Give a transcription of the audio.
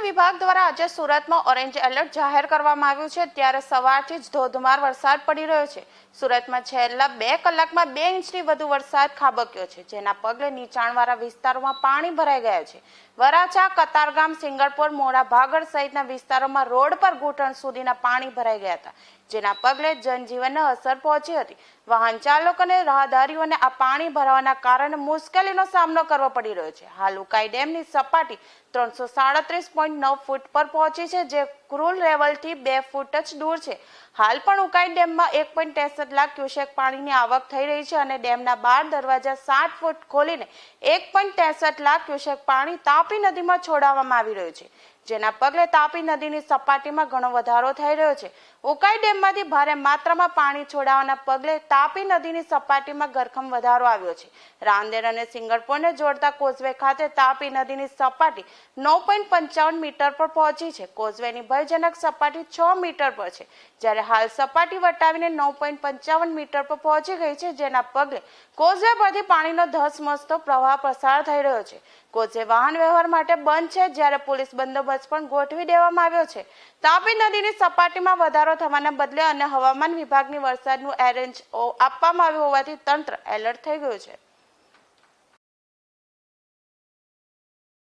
આજે સુરતમાં orange alert જાહેર કરવામાં આવ્યું છે. ત્યારે સવારથી જ ધોધમાર વરસાદ પડી રહ્યો છે. સુરતમાં છેલ્લા બે કલાકમાં બે ઇંચથી વધુ વરસાદ ખાબક્યો છે, જેના પગલે નીચાણવાળા વિસ્તારોમાં પાણી ભરાઈ ગયા છે. વરાછા, કતારગામ, સિંગરપુર મોડા ભાગળ સહિતના વિસ્તારોમાં રોડ પર ઘૂંટણ સુધીના પાણી ભરાઈ ગયા હતા, જેના પગલે જનજીવનને અસર પહોંચી હતી. વાહન ચાલક અને રાહદારીઓને આ પાણી ભરાવાના કારણે મુશ્કેલીનો સામનો કરવો પડી રહ્યો છે. હાલ ઉકાઈ ડેમની સપાટી ત્રણસો સાડત્રીસ પોઈન્ટ નવ ફૂટ પર પહોંચી છે, જે ક્રૂલ લેવલથી બે ફૂટ જ દૂર છે. હાલ પણ ઉકાઈ ડેમમાં એક પોઈન્ટ ત્રેસઠ લાખ ક્યુસેક પાણીની આવક થઈ રહી છે અને ડેમના બાર દરવાજા સાત ફૂટ ખોલીને એક પોઈન્ટ ત્રેસઠ લાખ ક્યુસેક પાણી તાપી નદીમાં છોડાવવામાં આવી રહ્યું છે. જેના પગલે તાપી નદીની સપાટીમાં ઘણો વધારો થઈ રહ્યો છે. ઉકાઈ ડેમમાંથી ભારે માત્રામાં પાણી છોડાવાના પગલે તાપી નદીની સપાટીમાં ગરખમ વધારો આવ્યો છે. રાંદેર અને સિંગરપુરને જોડતા કોઝવે ખાતે તાપી નદીની સપાટી નવ પોઈન્ટ પંચાવન મીટર પર પહોંચી છે. કોઝવેની ભયજનક સપાટી છ મીટર પર છે. જ્યારે હાલ સપાટી વટાવીને નવ પોઈન્ટ પંચાવન મીટર પર પહોંચી ગઈ છે, જેના પગલે કોઝવે પરથી પાણીનો ધસમસતો પ્રવાહ પસાર થઈ રહ્યો છે. કોઝવે વાહન વ્યવહાર માટે બંધ છે, જ્યારે પોલીસ બંદોબસ્ત પણ ગોઠવી દેવામાં આવ્યો છે. તાપી નદીની સપાટીમાં વધારો થવાના બદલે અને હવામાન વિભાગની વરસાદનું એરેન્જ આપવામાં આવ્યું હોવાથી તંત્ર એલર્ટ થઈ ગયું છે.